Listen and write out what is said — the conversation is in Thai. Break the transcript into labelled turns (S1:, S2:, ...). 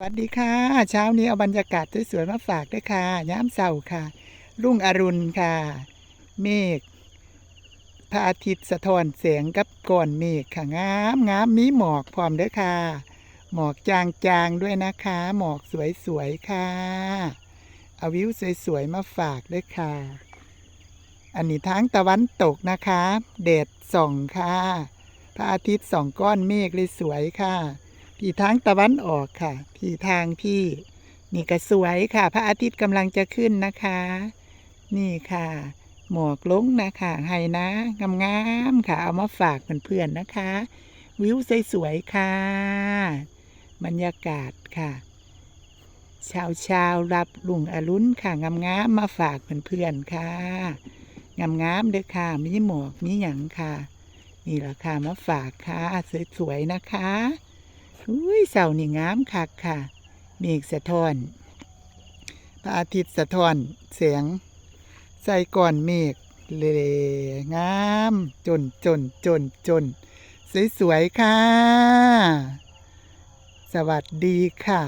S1: สวัสดีค่ะ เช้านี้เอาบรรยากาศสวยๆมาฝากด้วยค่ะย้ามเสาค่ะ รุ่งอรุณค่ะ เมฆพระอาทิตย์สะท้อนแสงกับก้อนเมฆค่ะงามงามมีหมอกพร้อมด้วยค่ะ หมอกจางๆด้วยนะคะ หมอกสวยๆค่ะ เอาวิวสวยๆมาฝากด้วยค่ะ อันนี้ทางตะวันตกนะคะแดดส่องค่ะ พระอาทิตย์ส่องก้อนเมฆเลยสวยค่ะ ที่ทางตะวันออกค่ะ ที่ทางที่นี่ก็สวยค่ะ พระอาทิตย์กำลังจะขึ้นนะคะ นี่ค่ะ หมอกลงนะคะให้นะงามๆค่ะ เอามาฝากเพื่อนๆนะคะ วิวสวยๆค่ะ บรรยากาศค่ะเช้าเช้าๆรับลุงอรุณค่ะงามๆมมาฝากเพื่อนๆค่ะงามๆเด้อค่ะมีหมอกมีหยังค่ะ นี่แหละค่ะมาฝากค่ะสวยๆนะคะ อุ้ยเสานี่งามคักค่ะ เมฆสะท้อน พระอาทิตย์สะท้อนเสียงใส่ก่อนเมฆเลยงาม จนจนจนจนสวยๆค่ะ สวัสดีค่ะ